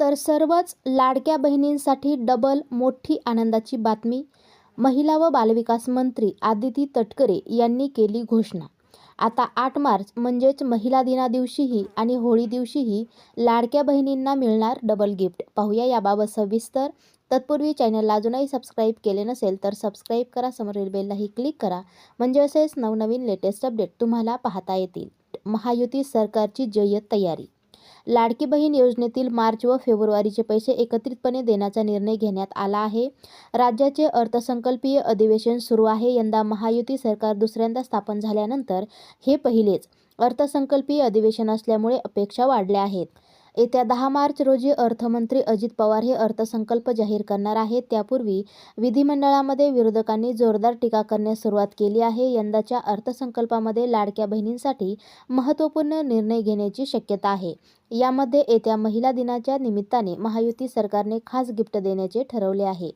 तर सर्वच लाडक्या बहिणींसाठी डबल मोठी आनंदाची बातमी. महिला व बालविकास मंत्री आदिती तटकरे यांनी केली घोषणा. आता आठ मार्च म्हणजेच महिला दिना दिवशीही आणि होळी दिवशीही लाडक्या बहिणींना मिळणार डबल गिफ्ट. पाहूया याबाबत सविस्तर. तत्पूर्वी चॅनलला अजूनही सबस्क्राईब केले नसेल तर सबस्क्राईब करा. समोरील बेललाही क्लिक करा. म्हणजे असेच नवनवीन लेटेस्ट अपडेट तुम्हाला पाहता येतील. महायुती सरकारची जय्यत तयारी लाडकी बहीण योजनेतील मार्च व फेब्रुवारीचे पैसे एकत्रितपणे देण्याचा निर्णय घेण्यात आला आहे. राज्याचे अर्थसंकल्पीय अधिवेशन सुरू आहे. यंदा महायुती सरकार दुसऱ्यांदा स्थापन झाल्यानंतर हे पहिलेच अर्थसंकल्पीय अधिवेशन असल्यामुळे अपेक्षा वाढल्या आहेत. येत्या दहा मार्च रोजी अर्थमंत्री अजित पवार हे अर्थसंकल्प जाहीर करणार आहेत. त्यापूर्वी विधिमंडळामध्ये विरोधकांनी जोरदार टीका करण्यास सुरुवात केली आहे. यंदाच्या अर्थसंकल्पामध्ये लाडक्या बहिणींसाठी महत्त्वपूर्ण निर्णय घेण्याची शक्यता आहे. यामध्ये येत्या महिला दिनाच्या निमित्ताने महायुती सरकारने खास गिफ्ट देण्याचे ठरवले आहे.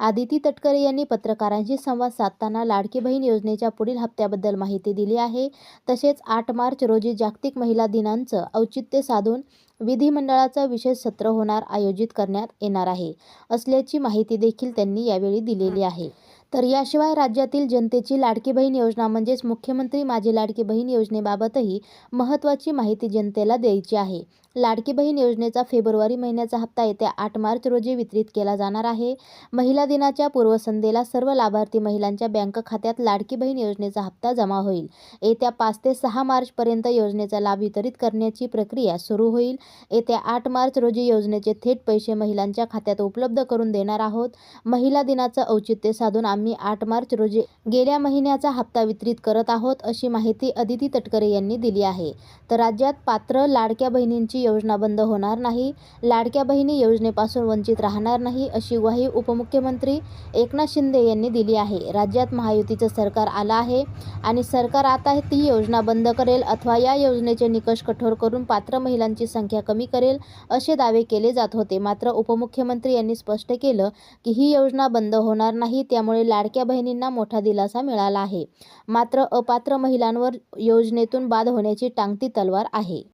आदिती तटकरे यांनी पत्रकारांशी संवाद साधताना लाडकी बहीण योजनेच्या पुढील हप्त्याबद्दल माहिती दिली आहे. तसेच आठ मार्च रोजी जागतिक महिला दिनांचं औचित्य साधून विधिमंडळाचं विशेष सत्र होणार आयोजित करण्यात येणार आहे असल्याची माहिती देखील त्यांनी यावेळी दिलेली आहे. तर याशिवाय राज्यातील जनतेची लाडकी बहीण योजना म्हणजेच मुख्यमंत्री माझी लाडकी बहीण योजनेबाबतही महत्त्वाची माहिती जनतेला द्यायची आहे. लाडकी बहीण योजनेचा फेब्रुवारी महिन्याचा हप्ता येत्या आठ मार्च रोजी वितरित केला जाणार आहे. महिला दिनाच्या पूर्वसंध्येला सर्व लाभार्थी महिलांच्या बँक खात्यात लाडकी बहीण योजनेचा हप्ता जमा होईल. येत्या पाच ते सहा मार्चपर्यंत योजनेचा लाभ वितरित करण्याची प्रक्रिया सुरू होईल. येत्या आठ मार्च रोजी योजनेचे थेट पैसे महिलांच्या खात्यात उपलब्ध करून देणार आहोत. महिला दिनाचं औचित्य साधून आम्ही आठ मार्च रोजी गेल्या महिन्याचा हप्ता वितरित करत आहोत अशी माहिती अदिती तटकरे यांनी दिली आहे. तर राज्यात पात्र लाडक्या बहिणींची योजना बंद होणार नाही लाडक्या बहिणी योजनेपासून वंचित राहणार नाही अशी ग्वाही उपमुख्यमंत्री एकनाथ शिंदे यांनी दिली आहे. राज्यात महायुतीचं सरकार आलं आहे आणि सरकार आता ती योजना बंद करेल अथवा या योजनेचे निकष कठोर करून पात्र महिलांची संख्या कमी करेल असे दावे केले जात होते. मात्र उपमुख्यमंत्री यांनी स्पष्ट केलं की ही योजना बंद होणार नाही त्यामुळे लाडक्या बहिणींना मोठा दिलासा मिळाला आहे. मात्र अपात्र महिलांवर योजनेतून बाद होण्याची टांगती तलवार आहे.